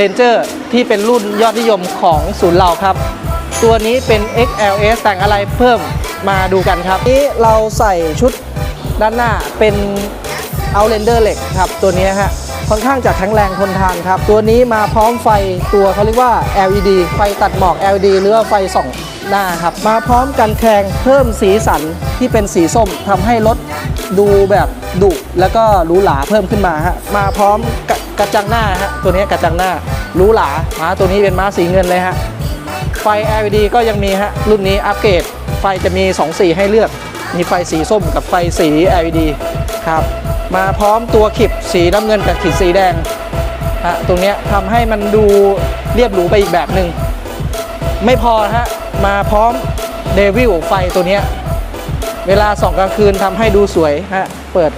Ranger ที่เป็นรุ่นยอดนิยมของศูนย์เราครับ ตัวนี้เป็น XLS แต่งอะไรเพิ่มมาดูกันครับ นี้เราใส่ชุดด้านหน้าเป็น Outlander เหล็กครับ ตัวนี้ฮะค่อนข้างจะแข็งแรงทนทานครับ ตัวนี้มาพร้อมไฟตัวเขาเรียกว่า LED ไฟตัดหมอก LED หรือว่าไฟส่องหน้าครับ มาพร้อมกันแคงเพิ่มสีสันที่เป็นสีส้มทำให้รถดูแบบ ดุแล้วก็หรูหราเพิ่มขึ้นมาฮะมาพร้อมกระกระจังหน้าฮะตัวนี้กระจังหน้าหรูหราม้าตัวนี้เป็นม้าสีเงินเลยฮะไฟ LED ก็ยังมีฮะรุ่นนี้อัปเกรดไฟจะมี 2 สีให้เลือก มีไฟสีส้มกับไฟสี LED ครับมาพร้อมตัวขิบสีน้ำเงินกับขิบสีแดงฮะตรงนี้ทำให้มันดูเรียบหรูไปอีกแบบหนึ่งไม่พอฮะมาพร้อมเดวิลไฟตัวนี้เวลาส่องกลางคืนทำให้ดูสวยฮะ เปิด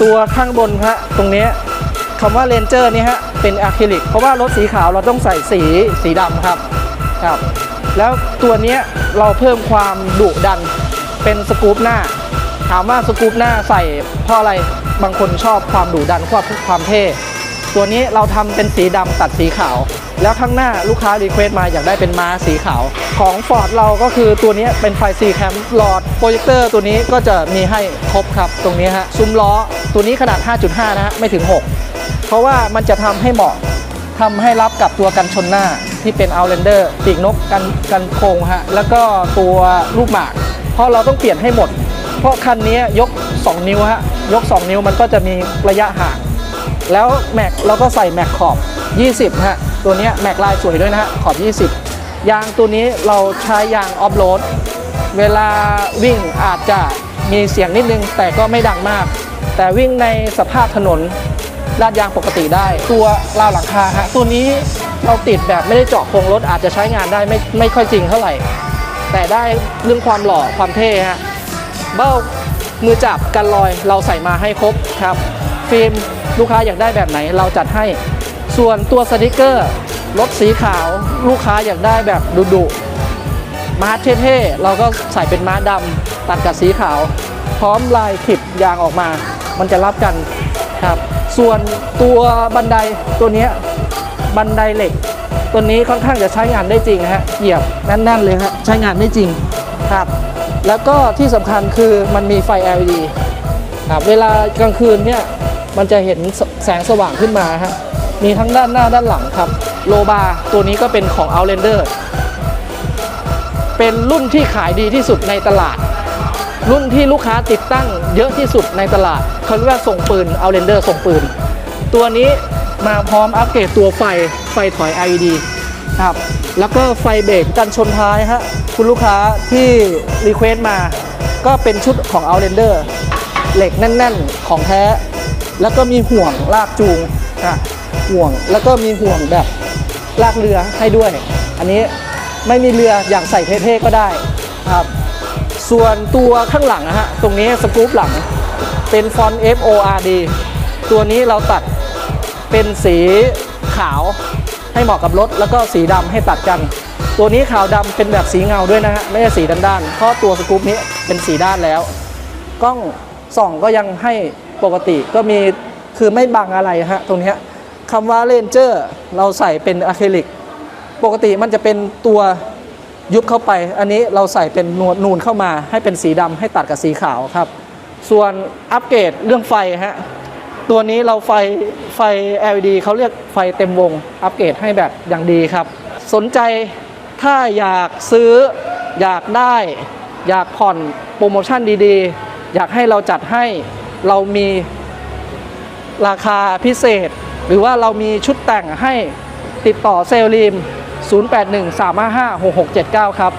ตัวข้างบนฮะตรงนี้คำว่าเลนเจอร์นี่ฮะเป็นอะคริลิกเพราะว่ารถสีขาวเราต้องใส่สีสีดำครับครับแล้วตัวนี้เราเพิ่มความดุดันเป็นสกู๊ปหน้า ถามว่าสกู๊ปหน้าใส่เพราะอะไรบางคนชอบความดุดันความความเท่ ตัวนี้เราทำเป็นสีดำตัดสีขาว แล้วข้างหน้าลูกค้ารีเควสต์มาอยากได้เป็นม้าสีขาว ของ Ford เราก็คือตัวนี้เป็นไฟสีแคมหลอดโปรเจคเตอร์ตัวนี้ก็จะมีให้ครบครับตรงนี้ฮะซุ้มล้อตัวนี้ขนาด 5.5 นะฮะไม่ถึง 6 เพราะว่ามันจะทำให้เหมาะทำให้รับกับตัวกันชนหน้าที่เป็น Outlander ปีกนกกันกันโครงฮะแล้วก็ตัวลูกหมาก เพราะเราต้องเปลี่ยนให้หมด เพราะคันนี้ยก 2 นิ้วฮะยก 2 นิ้วมันก็จะมีระยะห่าง แล้วแม็กเราก็ใส่แม็กขอบ 20ฮะตัวนี้แม็กลายสวยด้วยนะฮะขอบ 20 ยางตัวนี้เราใช้ยางออฟโรดเวลาวิ่งอาจจะมีเสียงนิดนึง แต่ก็ไม่ดังมาก แต่วิ่งในสภาพถนนลาดยางปกติได้ ตัวราวหลังคาฮะตัวนี้เราติดแบบไม่ได้เจาะโครงรถอาจจะใช้งานได้ไม่ไม่ค่อยจริงเท่าไหร่ แต่ได้เรื่องความหล่อความเท่ฮะเบ้ามือจับกันรอยเราใส่มาให้ครบครับ ฟิล์มลูกค้าอยากได้แบบไหนเราจัดให้ ส่วนตัวสติกเกอร์รถสีขาวลูกค้าอยากได้แบบดุดุๆมาร์ทเท่ๆเราก็ใส่เป็นม้าดำตัดกับสีขาว พร้อมลายขิบยางออกมา มันจะรับกันครับส่วนตัวบันไดตัวเนี้ยบันไดเหล็ก ตัวนี้ค่อนข้างจะใช้งานได้จริงนะฮะเหยียบแน่นๆเลยฮะใช้งานได้จริงครับแล้วก็ที่สำคัญคือมันมีไฟ LED ครับเวลากลางคืนเนี่ย มันจะเห็นแสงสว่างขึ้นมาฮะมีทั้งด้านหน้าด้านหลังครับโลบาตัวนี้ก็เป็นของ Outlander เป็นรุ่นที่ขายดีที่สุดในตลาด รุ่นที่ลูกค้าติดตั้งเยอะที่สุดในตลาดเขาเรียกว่าส่งปืน Outlander ส่งปืน ตัวนี้มาพร้อมอัปเกรดตัวไฟไฟถอย LED ครับแล้วก็ไฟเบรกกันชนท้ายฮะคุณลูกค้าที่รีเควสต์มา ก็เป็นชุดของ Outlander เหล็กแน่น ๆ ของแท้ แล้วก็มีห่วงลากจูงอะห่วงแล้วก็มีห่วงแบบลากเรือให้ด้วย อันนี้ไม่มีเรืออย่างใส่เท่ๆก็ได้ครับส่วนตัวข้างหลังนะฮะตรงนี้สกรูปหลังเป็นฟอนต์ F O R D ตัวนี้เราตัดเป็นสีขาวให้เหมาะกับรถ แล้วก็สีดำให้ตัดกัน ตัวนี้ขาวดำเป็นแบบสีเงาด้วยนะฮะไม่ใช่สีด้านๆเพราะตัวสกรูปนี้เป็นสีด้านแล้วกล้อง ส่องก็ยังให้ปกติก็มีคือไม่บังอะไรฮะตรงนี้คำว่าเลนเจอร์เราใส่เป็นอะคริลิกปกติมันจะเป็นตัวยุบเข้าไป อันนี้เราใส่เป็นนวดนูนเข้ามา ให้เป็นสีดำให้ตัดกับสีขาวครับ ส่วนอัปเกรดเรื่องไฟฮะตัวนี้เราไฟไฟ LED เขาเรียกไฟเต็มวง อัปเกรดให้แบบอย่างดีครับ สนใจถ้าอยากซื้ออยากได้ อยากผ่อนโปรโมชั่นดีๆ อยากให้เราจัดให้เรามีราคาพิเศษ หรือว่าเรามีชุดแต่งให้ติดต่อเซลล์รีม 0813556679 ครับ